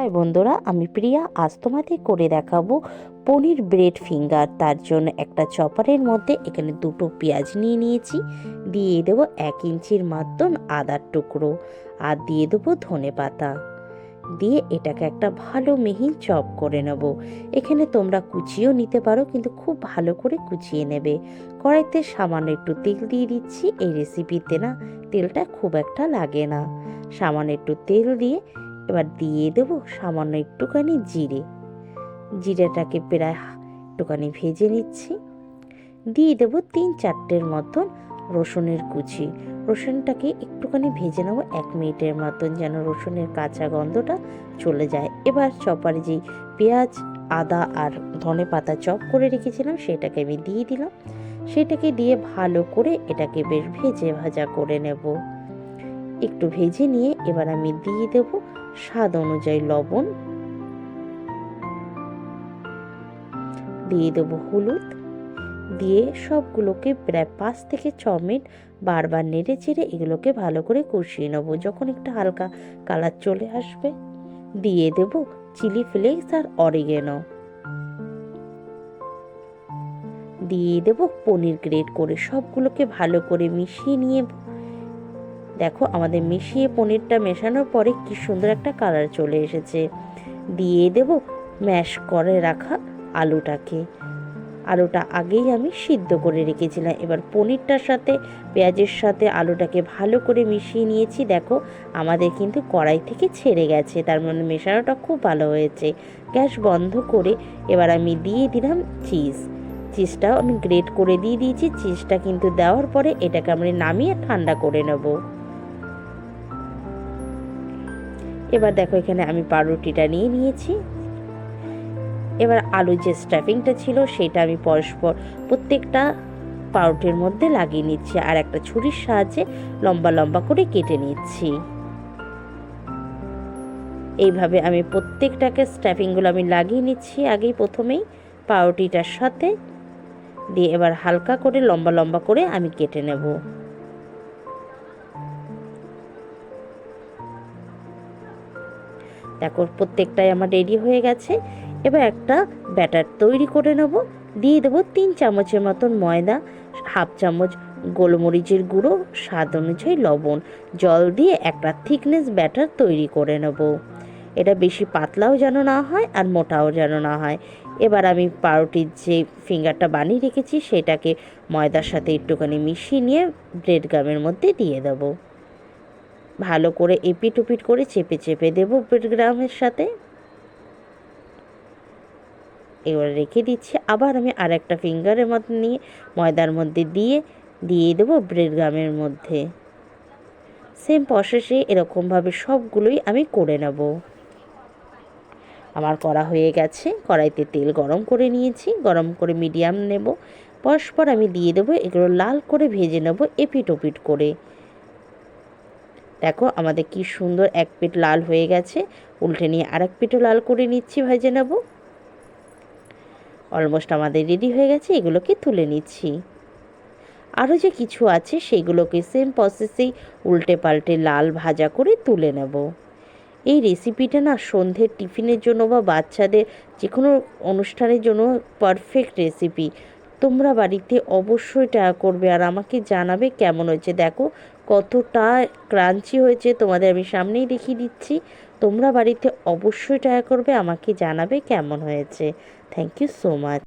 High বন্ধুরা, আমি প্রিয়া আজ তোমাদের করে দেখাবো পনির ব্রেড ফিঙ্গার। তার জন্য একটা চপারের মধ্যে এখানে দুটো পেঁয়াজ নিয়ে নিয়েছি। দিয়ে দেবো এক ইঞ্চির মাত্র আদার টুকরো আর দিয়ে দেবো ধনে পাতা। দিয়ে এটাকে একটা ভালো মিহি চপ করে নেব। এখানে তোমরা কুচিও নিতে পারো, কিন্তু খুব ভালো করে কুচিয়ে নেবে। কড়াইতে সামান্য একটু তেল দিয়ে দিচ্ছি। এই রেসিপিতে না তেলটা খুব একটা লাগে না। সামান্য একটু তেল দিয়ে এবার দিয়ে দেবো সামান্য একটুখানি জিরে। জিরেটাকে প্রায় একটুখানি ভেজে নিচ্ছি। দিয়ে দেবো তিন চারটের মতন রসুনের কুচি। রসুনটাকে একটুখানি ভেজে নেব এক মিনিটের মতন যেন রসুনের কাঁচা গন্ধটা চলে যায়। এবার চপারে যে পেঁয়াজ, আদা আর ধনে পাতা চপ করে রেখেছিলাম সেটাকে আমি দিয়ে দিলাম। সেটাকে দিয়ে ভালো করে এটাকে বেশ ভেজে ভাজা করে নেব। একটু ভেজে নিয়ে এবার আমি দিয়ে দেবো স্বাদ অনুযায়ী লবণ। দিয়ে দেবো হলুদ। দিয়ে সবগুলোকে প্রায় পাঁচ থেকে ছ মিনিট বারবার নেড়ে চেড়ে এগুলোকে ভালো করে কষিয়ে নেব যখন একটু হালকা কালার চলে আসবে। দিয়ে দেবো চিলি ফ্লেক্স আর অরিগেনো। দিয়ে দেবো পনির গ্রেট করে সবগুলোকে ভালো করে মিশিয়ে নিয়ে দেখো আমাদের মিশিয়ে পনিরটা মেশানোর পরে কি সুন্দর একটা কালার চলে এসেছে। দিয়ে দেব ম্যাশ করে রাখা আলুটাকে। আলুটা আগেই আমি সিদ্ধ করে রেখেছিলাম। এবার পনিরটার সাথে, পেঁয়াজের সাথে আলুটাকে ভালো করে মিশিয়ে নিয়েছি। দেখো আমাদের কিন্তু কড়াই থেকে ছেড়ে গেছে, তার মানে মেশানোটা খুব ভালো হয়েছে। গ্যাস বন্ধ করে এবার আমি দিয়ে দিলাম চিজ। চিজটাও আমি গ্রেট করে দিয়ে দিয়েছি। চিজটা কিন্তু দেওয়ার পরে এটাকে আমরা নামিয়ে ঠান্ডা করে নেব। এবার দেখো এখানে আমি পাউরুটিটা নিয়ে নিয়েছি। এবার আলু যে স্টাফিংটা ছিল সেটা আমি পরস্পর প্রত্যেকটা পাউরুটির মধ্যে লাগিয়ে নিচ্ছি আর একটা ছুরির সাহায্যে লম্বা লম্বা করে কেটে নিচ্ছি। এইভাবে আমি প্রত্যেকটাকে স্টাফিংগুলো আমি লাগিয়ে নিচ্ছি আগেই প্রথমেই পাউরুটিটার সাথে। দিয়ে এবার হালকা করে লম্বা লম্বা করে আমি কেটে নেব। দেখো, প্রত্যেকটাই আমার রেডি হয়ে গেছে। এবার একটা ব্যাটার তৈরি করে নেব। দিয়ে দেবো তিন চামচের মতন ময়দা, হাফ চামচ গোলমরিচের গুঁড়ো, স্বাদ অনুযায়ী লবণ। জল দিয়ে একটা থিকনেস ব্যাটার তৈরি করে নেব। এটা বেশি পাতলাও যেন না হয় আর মোটাও যেন না হয়। এবার আমি পাউরুটির যে ফিঙ্গারটা বানিয়ে রেখেছি, সেটাকে ময়দার সাথে একটুখানি মিশিয়ে নিয়ে ব্রেড গামের মধ্যে দিয়ে দেবো। ভালো করে এপিট উপিট করে চেপে চেপে দেবো গ্রামের সাথে। এবার রেখে দিচ্ছি। আবার আমি আর একটা ফিঙ্গারের মধ্যে নিয়ে ময়দার মধ্যে দিয়ে দিয়ে দেবো ব্রেড গ্রামের মধ্যে সেম প্রসেসে এরকমভাবে সবগুলোই আমি করে নেব। আমার করা হয়ে গেছে। কড়াইতে তেল গরম করে নিয়েছি। গরম করে মিডিয়াম নেব। পরস্পর আমি দিয়ে দেবো। এগুলো লাল করে ভেজে নেব এপিট ওপিট করে। দেখো আমাদের কি সুন্দর এক পিঠ লাল হয়ে গেছে। উল্টে নিয়ে আর এক পিঠও লাল করে নিচ্ছি ভেজে নেব অলমোস্ট আমাদের রেডি হয়ে গেছে, এগুলোকে তুলে নিচ্ছি। আরও যে কিছু আছে সেগুলোকে সেম প্রসেসেই উল্টে পাল্টে লাল ভাজা করে তুলে নেব। এই রেসিপিটা না সন্ধ্যের টিফিনের জন্য বা বাচ্চাদের যে কোনো অনুষ্ঠানের জন্য পারফেক্ট রেসিপি তোমরা বাড়িতে অবশ্যই ট্রাই করবে। আর আমাকে জানাবে কেমন হয়েছে। দেখো, কতটা ক্রাঞ্চি হয়েছে। তোমাদের আমি সামনেই দেখিয়ে দিচ্ছি। তোমরা বাড়িতে অবশ্যই ট্রাই করবে। আমাকে জানাবে কেমন হয়েছে। Thank you so much